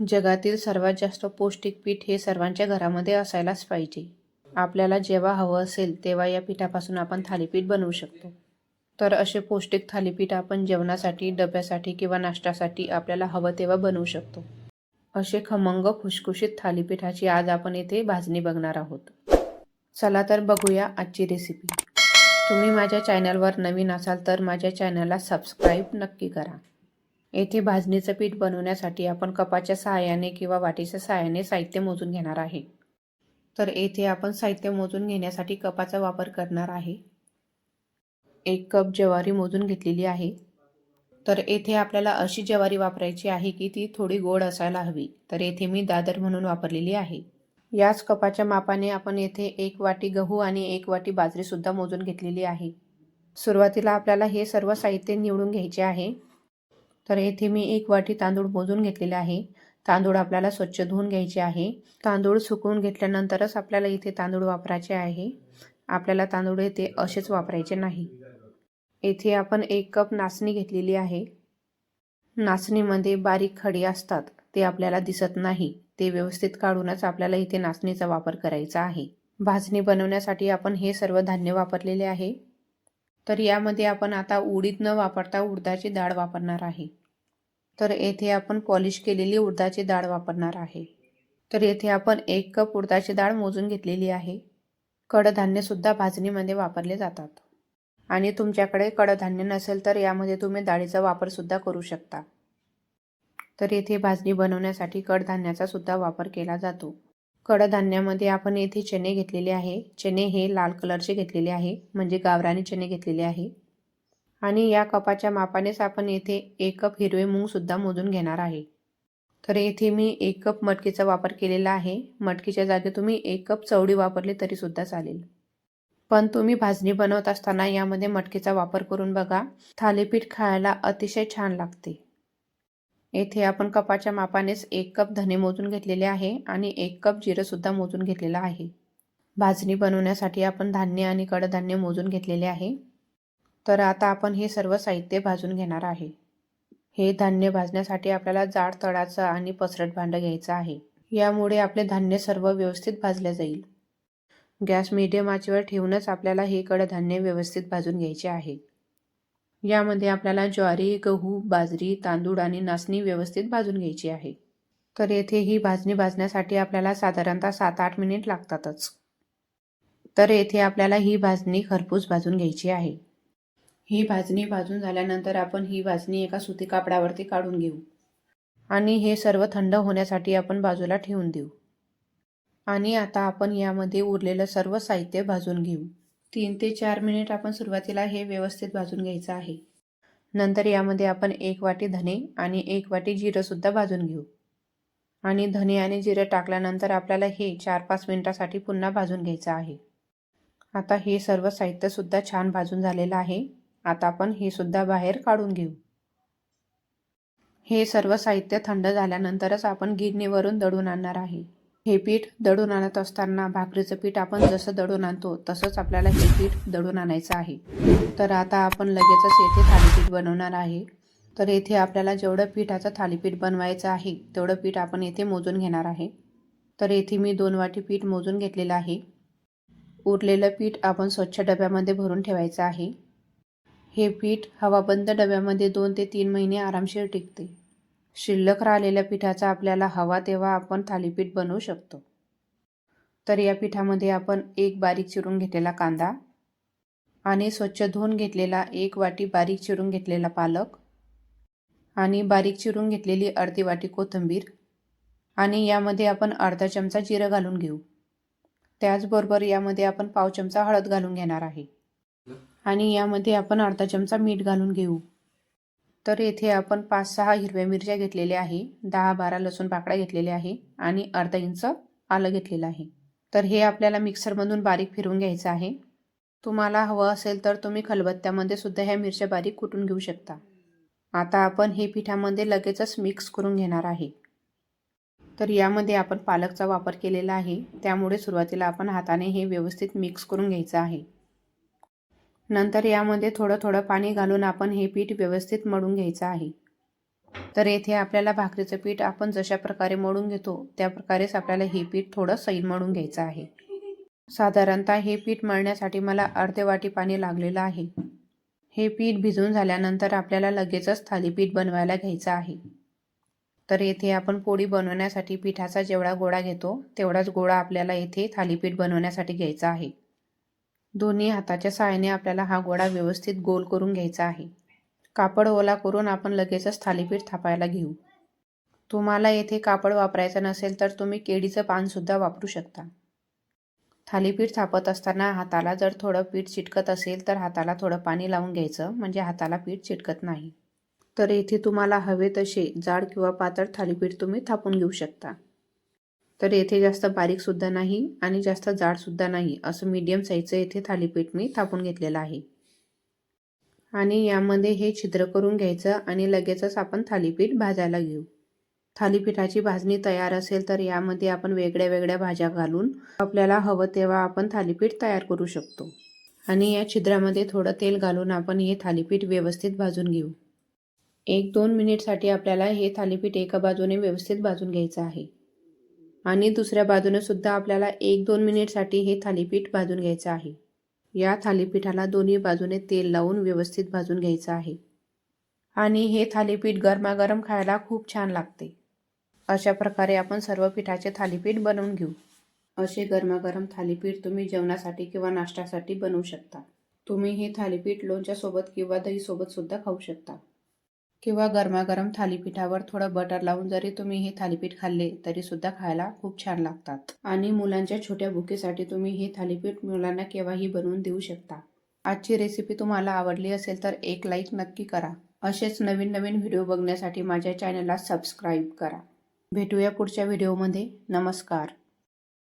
जगातील सर्वात जास्त पौष्टिक पीठ हे सर्वांच्या घरामध्ये असायलाच पाहिजे. आपल्याला जेव्हा हवं असेल तेव्हा या पिठापासून आपण थालीपीठ बनवू शकतो. तर असे पौष्टिक थालीपीठ आपण जेवणासाठी डब्यासाठी किंवा नाश्त्यासाठी आपल्याला हवं तेव्हा बनवू शकतो. असे खमंग खुशखुशीत थालीपीठाची आज आपण येथे भाजणी बघणार आहोत. चला तर बघूया आजची रेसिपी तुम्ही माझ्या चॅनलवर नवीन असाल तर माझ्या चॅनलला सबस्क्राईब नक्की करा. येथे भाजणीचं पीठ बनवण्यासाठी आपण कपाच्या सहाय्याने किंवा वाटीच्या सहाय्याने साहित्य मोजून घेणार आहे. तर येथे आपण साहित्य मोजून घेण्यासाठी कपाचा वापर करणार आहे. एक कप ज्वारी मोजून घेतलेली आहे. तर येथे आपल्याला अशी ज्वारी वापरायची आहे की ती थोडी गोड असायला हवी. तर येथे मी दादर म्हणून वापरलेली आहे. याच कपाच्या मापाने आपण येथे एक वाटी गहू आणि एक वाटी बाजरीसुद्धा मोजून घेतलेली आहे. सुरुवातीला आपल्याला हे सर्व साहित्य निवडून घ्यायचे आहे. तर येथे मी एक वाटी तांदूळ मोजून घेतलेले आहे. तांदूळ आपल्याला स्वच्छ धुवून घ्यायचे आहे. तांदूळ सुकवून घेतल्यानंतरच आपल्याला इथे तांदूळ वापरायचे आहे. आपल्याला तांदूळ येथे असेच वापरायचे नाही. येथे आपण एक कप नाचणी घेतलेली आहे. नाचणीमध्ये बारीक खडी असतात. ते आपल्याला दिसत नाही. ते व्यवस्थित काढूनच आपल्याला इथे नाचणीचा वापर करायचा आहे. भाजणी बनवण्यासाठी आपण हे सर्व धान्य वापरलेले आहे. तर यामध्ये आपण आता उडीद न वापरता उडदाची डाळ वापरणार आहे. तर येथे आपण पॉलिश केलेली उडदाची डाळ वापरणार आहे. तर येथे आपण एक कप उडदाची डाळ मोजून घेतलेली आहे. कडधान्यसुद्धा भाजणीमध्ये वापरले जातात. आणि तुमच्याकडे कडधान्य नसेल तर यामध्ये तुम्ही डाळीचा वापरसुद्धा करू शकता. तर येथे भाजणी बनवण्यासाठी कडधान्याचा सुद्धा वापर केला जातो. कडधान्यामध्ये आपण येथे चणे घेतलेले आहे. चणे हे लाल कलरचे घेतलेले आहे. म्हणजे गावरानी चणे घेतलेले आहे. आणि या कपाच्या मापानेच आपण येथे एक कप हिरवे मूगसुद्धा मोजून घेणार आहे. तर येथे मी एक कप मटकीचा वापर केलेला आहे. मटकीच्या जागी तुम्ही एक कप चवडी वापरली तरीसुद्धा चालेल. पण तुम्ही भाजणी बनवत असताना यामध्ये मटकीचा वापर करून बघा. थालीपीठ खायला अतिशय छान लागते. येथे आपण कपाच्या मापानेच एक कप धने मोजून घेतलेले आहे आणि एक कप जिरंसुद्धा मोजून घेतलेलं आहे. भाजणी बनवण्यासाठी आपण धान्य आणि कडधान्य मोजून घेतलेले आहे. तर आता आपण हे सर्व साहित्य भाजून घेणार आहे. हे धान्य भाजण्यासाठी आपल्याला जाड तळाचं आणि पसरट भांडं घ्यायचं आहे. यामुळे आपले धान्य सर्व व्यवस्थित भाजले जाईल. गॅस मीडियम आचेवर ठेवूनच आपल्याला हे कडधान्य व्यवस्थित भाजून घ्यायचे आहे. यामध्ये आपल्याला ज्वारी गहू बाजरी तांदूळ आणि नाचणी व्यवस्थित भाजून घ्यायची आहे. तर येथे ही भाजणी भाजण्यासाठी आपल्याला साधारणतः सात आठ मिनिट लागतातच. तर येथे आपल्याला ही भाजणी खरपूस भाजून घ्यायची आहे. ही भाजणी भाजून झाल्यानंतर आपण ही भाजणी एका सुती कापडावरती काढून घेऊ. आणि हे सर्व थंड होण्यासाठी आपण बाजूला ठेवून देऊ. आणि आता आपण यामध्ये उरलेलं सर्व साहित्य भाजून घेऊ. तीन ते चार मिनिट आपण सुरुवातीला हे व्यवस्थित भाजून घ्यायचं आहे. नंतर यामध्ये आपण एक वाटी धने आणि एक वाटी जिरंसुद्धा भाजून घेऊ. आणि धने आणि जिरं टाकल्यानंतर आपल्याला हे चार पाच मिनिटासाठी पुन्हा भाजून घ्यायचं आहे. आता हे सर्व साहित्यसुद्धा छान भाजून झालेलं आहे. आता आपण हे सुद्धा बाहेर काढून घेऊ. हे सर्व साहित्य थंड झाल्यानंतरच आपण गिरणीवरून दळून आणणार आहे. हे पीठ दळून आणत असताना भाकरीचं पीठ आपण जसं दळून आणतो तसंच आपल्याला हे पीठ दळून आणायचं आहे. तर आता आपण लगेचच येथे थालीपीठ बनवणार आहे. तर येथे आपल्याला जेवढं पीठाचं थालीपीठ बनवायचं आहे तेवढं पीठ आपण येथे मोजून घेणार आहे. तर येथे मी दोन वाटी पीठ मोजून घेतलेलं आहे. उरलेलं पीठ आपण स्वच्छ डब्यामध्ये भरून ठेवायचं आहे. हे पीठ हवाबंद डब्यामध्ये दोन ते तीन महिने आरामशीर टिकते. शिल्लक राहिलेल्या पिठाचा आपल्याला हवा तेव्हा आपण थालीपीठ बनवू शकतो. तर या पिठामध्ये आपण एक बारीक चिरून घेतलेला कांदा आणि स्वच्छ धुवून घेतलेला एक वाटी बारीक चिरून घेतलेला पालक आणि बारीक चिरून घेतलेली अर्धी वाटी कोथिंबीर आणि यामध्ये आपण अर्धा चमचा जिरं घालून घेऊ. त्याचबरोबर यामध्ये आपण पाव चमचा हळद घालून घेणार आहे. आणि यामध्ये आपण अर्धा चमचा मीठ घालून घेऊ. तर येथे आपण पाच सहा हिरव्या मिरच्या घेतलेल्या आहे दहा बारा लसूण पाकळ्या घेतलेल्या आहे आणि अर्धा इंच आलं घेतलेलं आहे. तर हे आपल्याला मिक्सरमधून बारीक फिरवून घ्यायचं आहे. तुम्हाला हवं असेल तर तुम्ही खलबत्त्यामध्ये सुद्धा ह्या मिरच्या बारीक कुटून घेऊ शकता. आता आपण हे पिठामध्ये लगेचच मिक्स करून घेणार आहे. तर यामध्ये आपण पालकचा वापर केलेला आहे. त्यामुळे सुरुवातीला आपण हाताने हे व्यवस्थित मिक्स करून घ्यायचं आहे. नंतर यामध्ये थोडं थोडं पाणी घालून आपण हे पीठ व्यवस्थित मळून घ्यायचं आहे. तर येथे आपल्याला भाकरीचं पीठ आपण जशा प्रकारे मळून घेतो त्या प्रकारेच आपल्याला हे पीठ थोडं सैल मळून घ्यायचं आहे. साधारणतः हे पीठ मळण्यासाठी मला अर्धे वाटी पाणी लागलेलं आहे. हे पीठ भिजून झाल्यानंतर आपल्याला लगेचच थालीपीठ बनवायला घ्यायचं आहे. तर येथे आपण पोळी बनवण्यासाठी पिठाचा जेवढा गोळा घेतो तेवढाच गोळा आपल्याला येथे थालीपीठ बनवण्यासाठी घ्यायचा आहे. दोन्ही हाताच्या सहाय्याने आपल्याला हा गोळा व्यवस्थित गोल करून घ्यायचा आहे. कापड ओला करून आपण लगेचच थालीपीठ थापायला घेऊ. तुम्हाला येथे कापड वापरायचं नसेल तर तुम्ही केळीचं पानसुद्धा वापरू शकता. थालीपीठ थापत असताना हाताला जर थोडं पीठ चिटकत असेल तर हाताला थोडं पाणी लावून घ्यायचं म्हणजे हाताला पीठ चिटकत नाही. तर येथे तुम्हाला हवे तसे जाड किंवा पातळ थालीपीठ तुम्ही थापून घेऊ शकता. तर येथे जास्त बारीकसुद्धा नाही आणि जास्त जाडसुद्धा नाही असं मीडियम साईजचं येथे थालीपीठ मी थापून घेतलेलं आहे. आणि यामध्ये हे छिद्र करून घ्यायचं आणि लगेचच आपण थालीपीठ भाजायला घेऊ. थालीपीठाची भाजणी तयार असेल तर यामध्ये आपण वेगळ्या वेगळ्या भाज्या घालून आपल्याला हवं तेव्हा आपण थालीपीठ तयार करू शकतो. आणि या छिद्रामध्ये थोडं तेल घालून आपण हे थालीपीठ व्यवस्थित भाजून घेऊ. एक दोन मिनिटसाठी आपल्याला हे थालीपीठ एका बाजूने व्यवस्थित भाजून घ्यायचं आहे. आणि दुसऱ्या बाजूने सुद्धा आपल्याला एक दोन मिनिटसाठी हे थालीपीठ भाजून घ्यायचं आहे. या थालीपीठाला दोन्ही बाजूने तेल लावून व्यवस्थित भाजून घ्यायचं आहे. आणि हे थालीपीठ गरमागरम खायला खूप छान लागते. अशा प्रकारे आपण सर्व पिठाचे थालीपीठ बनवून घेऊ. असे गरमागरम थालीपीठ तुम्ही जेवणासाठी किंवा नाश्त्यासाठी बनवू शकता. तुम्ही हे थालीपीठ लोणच्यासोबत किंवा दहीसोबत सुद्धा खाऊ शकता. किंवा गरमागरम थालीपीठावर थोडं बटर लावून जरी तुम्ही हे थालीपीठ खाल्ले तरी सुद्धा खायला खूप छान लागतात. आणि मुलांच्या छोट्या भुकेसाठी तुम्ही हे थालीपीठ मुलांना केव्हाही बनवून देऊ शकता. आजची रेसिपी तुम्हाला आवडली असेल तर एक लाईक नक्की करा. असेच नवीन नवीन व्हिडिओ बघण्यासाठी माझ्या चॅनलला सबस्क्राईब करा. भेटूया पुढच्या व्हिडिओमध्ये नमस्कार.